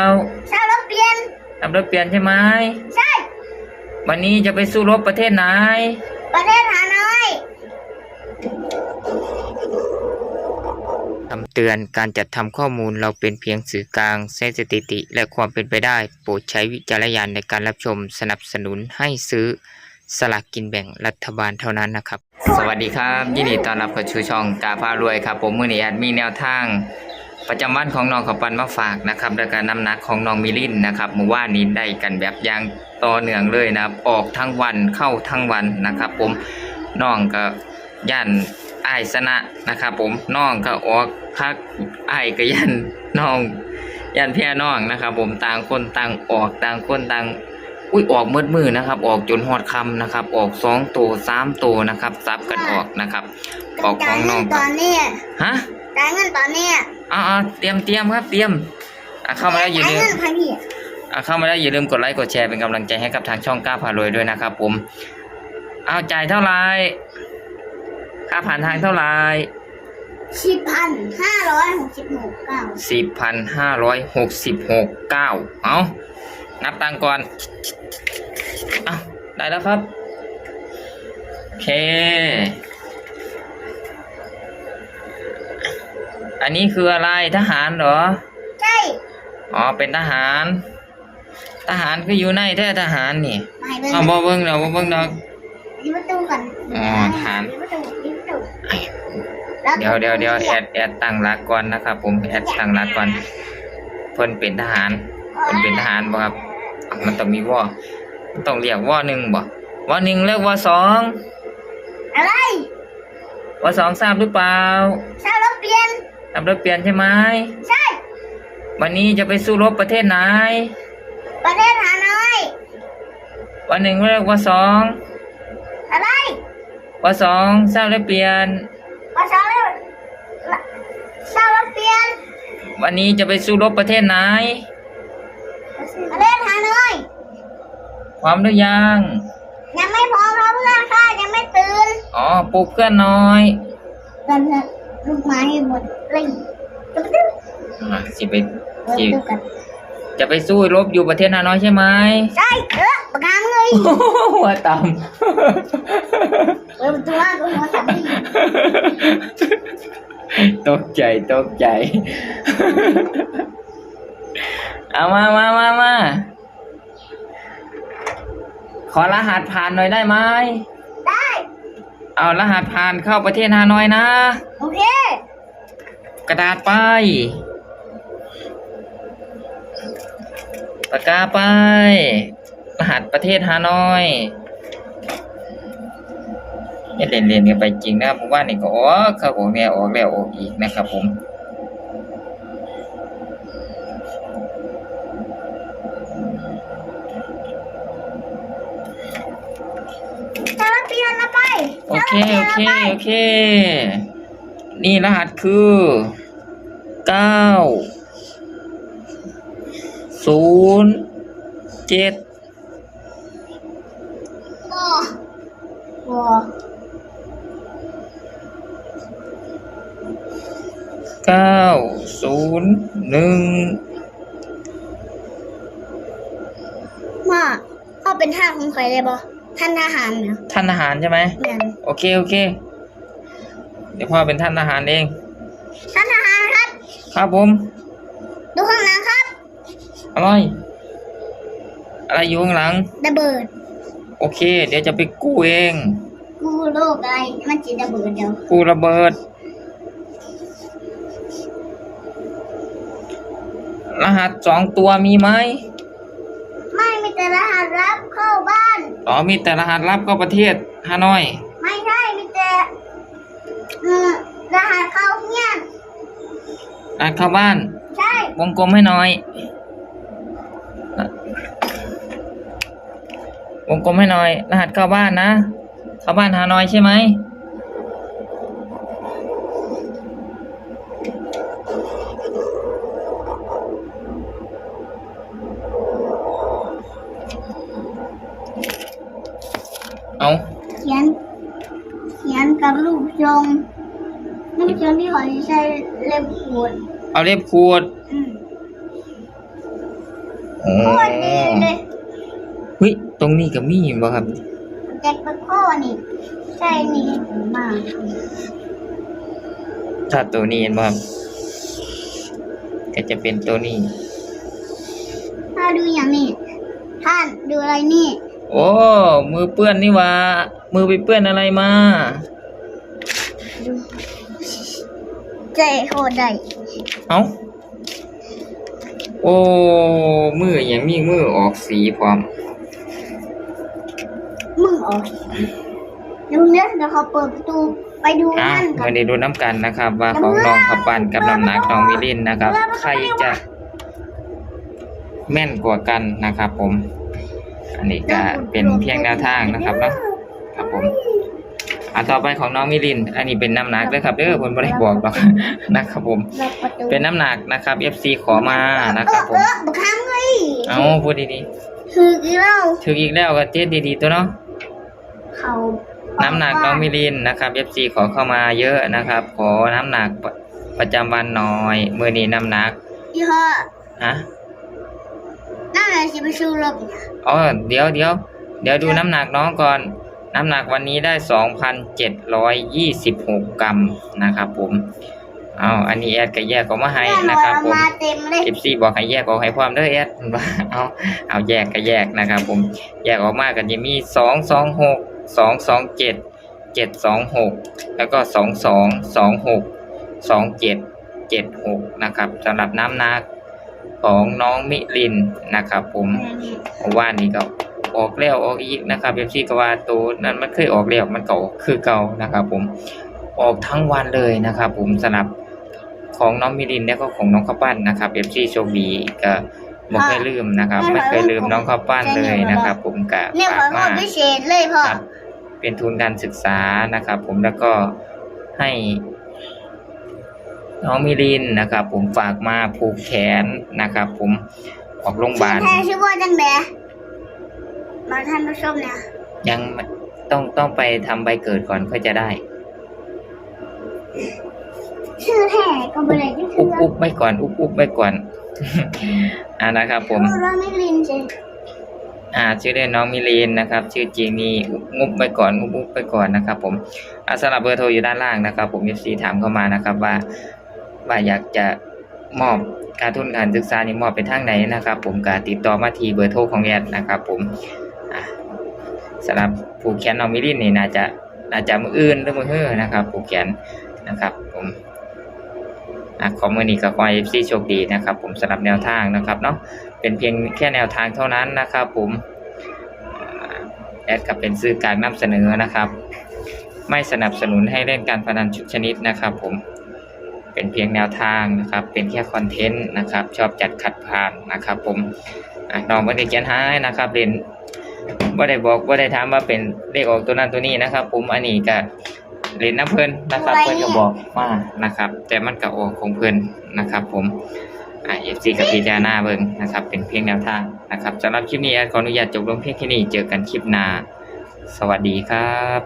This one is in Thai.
เอาชาวรถเปลี่ยนขับรถเปลี่ยนใช่ไหมใช่ วันนี้จะไปสู้รบประเทศไหน ประเทศฮานอยคำเตือนการจัดทำข้อมูลเราเป็นเพียงสื่อกลางใช้สถิติ และความเป็นไปได้ โปรดใช้วิจารณญาณในการรับชมสนับสนุนให้ซื้อสลากกินแบ่งรัฐบาลเท่านั้นนะครับ สวัสดีครับ ยินดีต้อนรับเข้าสู่ช่องกาพารวยครับ ผมมือนี้แอดมีแนวทาง ประจำวันของน้องขาวปันมาฝากนะครับและการน้ำหนักของน้องมิลินนะครับเมื่อวานนี้ได้กันแบบอยางต่อเนื่องเลยนะครับออกทั้งวันเข้าทั้งวันนะครับ ผมน้องก็ย่านอ้ายชนะนะครับ ผมน้องก็ออกพักอ้ายก็ย่านน้องย่านเพียน้องนะครับ ผมต่างคนต่างออกต่างคนต่างอุ้ยออกมืดมือนะครับ ออกจนหอดคำนะครับ ออกสองตัวสามตัวนะครับซับกันออกนะครับ ออกของน้องตก็อนนี้ฮะ จ่ายเงินตอนนี้อ่าเตรียมเตรียมครับเตรียมอะเข้ามาแล้วอย่าจ่ายลืมเงินพันพี่อะเข้ามาแล้วอย่าลืมกดไลค์กดแชร์เป็นกำลังใจให้กับทางช่องก้าพารวยด้วยนะครับผมเอาจ่ายเท่าไหร่ค่าผ่านทางเท่าไหร่สิบพันห้าร้อยหกสิบหกเก้าสิบพันห้าร้อยหกสิบหกเก้าเอานับตังค์ก่อนเอาได้แล้วครับโอเค อันนี้คืออะไรทหารเหรอ ใช่อ๋อเป็นทหาร ทหารก็อยู่ในแท้ทหารนี่ไม่เบิ้งเอาบ่เบิ่งดอกบ่เบิ่งดอกยิบประตูก่อนอ๋อฐานยิบประตูยิบประตูเดี๋ยวเดี๋ยวเดี๋ยวแอดแอดตั้งหลักก่อนนะครับ ผมแอดตั้งหลักก่อนเพิ่นเป็นทหารเพิ่นเป็นทหารบ่ครับอะมันต้องมีวอมันต้องเรียกวอหนึ่งบ่วอหนึ่งเรียกวอสองอะไรวอสองทราบหรือเปล่าชาวรถเปลี่ยน ทำรถเปลี่ยนใช่ไหมใช่ วันนี้จะไปสู้รบประเทศไหน ประเทศฮานอย วันหนึ่งเรียกวอสองอะไรวอสองทราบหรือเปลี่ยนมาชาวรถชาวรถเปลี่ยน วันนี้จะไปสู้รบประเทศไหน ประเทศฮานอย พร้อมหรือยัง ยังไม่พร้อมครับเพื่อนค่ะยังไม่ตื่น อ๋อปลุกเพื่อนหน้อยเพื่อน ลูกไม้หมดเลยจะไปตื่นอะสิไปเปิดสิประตูกันจะไปสู้รบอยู่ประเทศฮานอยใช่ไหมใช่เออปากกามึงเลยหัวต่เปิดประตูว่ากูหัวสั่นไม่อยู่ำตกใจตกใจ เอามามามามาขอรหัสผ่านหน่อยได้ไหมได้ เอารหัสผ่านเข้าประเทศฮานอยนะ โอเค กระดาษไป ปากกาไป รหัสประเทศฮานอยอย่าเล่นเล่นกันไปจริงนะครับผมว่านี่ก็ออกครับผมเนี่ยออกแล้วออกอีกนะครับผม ชาวรถเปลี่ยนละไป โอ เค โอเค โอเค นี่รหัสคือเก้าศูนย์เจ็ดเก้าศูนย์หนึ่งมาเขาเป็นท่าของใครเลยบอ ท่านทหารเนี่ยท่านทหารใช่ไหมเหมือนโอเคโอเค เดี๋ยวพ่อเป็นท่านทหารเอง ท่านทหารครับ ครับผม ดูข้างหลังครับ อะไร อะไรอยู่ข้างหลัง ระเบิด โอเค เดี๋ยวจะไปกู้เอง กูโลกอะไรมันจีระเบิดเดียวกู้ระเบิด รหัสสองตัวมีไหม ไม่มีแต่รหัสรับเข้าบ้าน อ๋อมีแต่รหัสลับก็ประเทศฮานอยไม่ใช่มีแต่เออรหัสเข้าเงียบรหัสเข้าบ้าน ใช่วงกลมให้หน่อย วงกลมให้หน่อย รหัสเข้าบ้านนะ เข้าบ้านฮานอยใช่ไหม เอา เขียน เขียนกับรูปทรงรูปทรงที่เขาใช้เล็บขูดเอาเล็บขูดอืมโอ้โคตรดีเลยเฮ้ยตรงนี้ก็มีบ่ครับแจ็คเป็นพ่อนี่ใช่นี่มากถ้าตัวนี้เห็นบ่ครับก็จะเป็นตัวนี้ ถ้าดูอย่างนี้ ท่านดูอะไรนี่ โอ้มือเปื้อนนี่หว่ามือไปเปื้อนอะไรมาดูใจโคตรได้เอ้าโอ้มืออย่างมีมือออกสีพร้อมมึงออกดูเนี่ยเดี๋ยวเขาเปิดประตูไปดูอะนั่นกัมานได้ดูน้ำกันนะครับ ว่าของน้องขับปันกับน้ำหนักน้องมิลินนะครับ ใครจะแม่นกว่ากันนะครับผม อันนี้ก็เป็นเพียงแนวทางนะครับเนาะครับผมอันต่อไปของน้องมิลิน อันนี้เป็นน้ำหนักเลยครับเด้อผมไม่ได้บอกหรอกนะครับผมล็อกประตูเป็นน้ำหนักนะครับ FC ขอมานะครับผเอมอบักครั้งเลยเอาพูดดีคือกี่เล่าๆถึงอีกแล้วก็เจ็ดดีๆตัวเนาะเขาน้ำหนักน้องมิลินนะครับ FC ขอเข้ามาเยอะนะครับ ขอน้ำหนักประประจำวันหน่อย มือนี้น้ำหนักยี่ห้ออะ นั่นแหละสิไปสู้รบเนี่ยอ๋อเดี๋ยวเดี๋ยวเดี๋ยวดูน้ำหนักน้องก่อน น้ำหนักวันนี้ได้สองพันเจ็ดร้อยยี่สิบหกกรัมนะครับผมเอาอันนี้แอดก็แยกออกมาให้แน่นนะอนครับผมมาเต็มเลยสิบสี่บอกให้แยกออกให้ความเด้อแอดว่าเอาเอาแยกก็แยกนะครับผมแยกออกมากันจะมีสองสองหกสองสองเจ็ดเจ็ดสองหกแล้วก็สองสองสองหกสองเจ็ดเจ็ดหกนะครับสำหรับน้ำหนัก ของน้องมิลินนะครับ ผมเพราะว่านี่ก็ออกแล้วออกอีกนะครับเอฟซีก็ว่าตัวนั้นมันเคยออกแล้วมันก็ออกคือเก่านะครับ ผมออกทั้งวันเลยนะครับ ผมสำหรับของน้องมิลินและก็ของน้องข้าวปั้นนะครับเอฟซีโชคดีก็บอกให้ลืมนะครับ ไม่เคยลืมน้องข้าวปั้นเลยนะครับ ผมก็เนี่ยขฝาอกโทมาษพิเศษเลยพ่อครับเป็นทุนการศึกษานะครับ ผมแล้วก็ให้ น้องมิลินนะครับ ผมฝากมาผูกแขนนะครับ ผมออกโรงพยาบาลแทนชื่อว่าจังแดมาท่านผู้ชมเนี่ยยังไม่ต้องต้องไปทำใบเกิดก่อนเพื่อจะได้ ชื่อแท้ก็ไม่ได้ที่อุชื่บออุบไปก่อนอุบอุบไปก่อนอ่านะครับ ผมพูดว่าไม่ลินใช่อ่า ชื่อเล่นน้องมิลีนนะครับ ชื่อจริงนี่อุบงุบไปก่อนอุบอุบไปก่อนนะครับ ผมอ่าสำหรับเบอร์โทรอยู่ด้านล่างนะครับ ผมเอฟซีถามเข้ามานะครับว่า ว่าอยากจะมอบการทุนการศึกษานี่มอบไปทางไหนนะครับ ผมก็ติดต่อมาที่เบอร์โทรของแอดนะครับผมสำหรับผูกแขนนอมิลีนนี่น่าจะน่าจะมืออื่นหรือมือเฮือนะครับ ผูกแขนนะครับ ผมขอมือนี้ก็ขอเอฟซีโชคดีนะครับ ผมสำหรับแนวทางนะครับเนาะเป็นเพียงแค่แนวทางเท่านั้นนะครับ ผมแอดกับเป็นสื่อกลารนำเสนอนะครับ ไม่สนับสนุนให้เล่นการพนันชุกชนิดนะครับ ผม เป็นเพียงแนวทางนะครับ เป็นแค่คอนเทนต์นะครับ ชอบจัดขัดผ่านนะครับ ผมอะน้องไม่ได้เขียนให้นะครับเรียนว่าได้บอกว่าได้ถามว่าเป็นเลขออกตัวนั้นตัวนี้นะครับ ผมอันนี้ก็เรียนน้ำเพลินนะครับ เพื่อนก็บอกมานะครับ แต่มันก็ออกของเพื่อนนะครับ ผมอ่าเอฟซีกับพิจารณาเบิ่งนะครับ เป็นเพียงแนวทางนะครับสำหรับคลิปนี้แอดขออนุญาตจบลงเพียงแค่นี้เจอกันคลิปหน้า สวัสดีครับ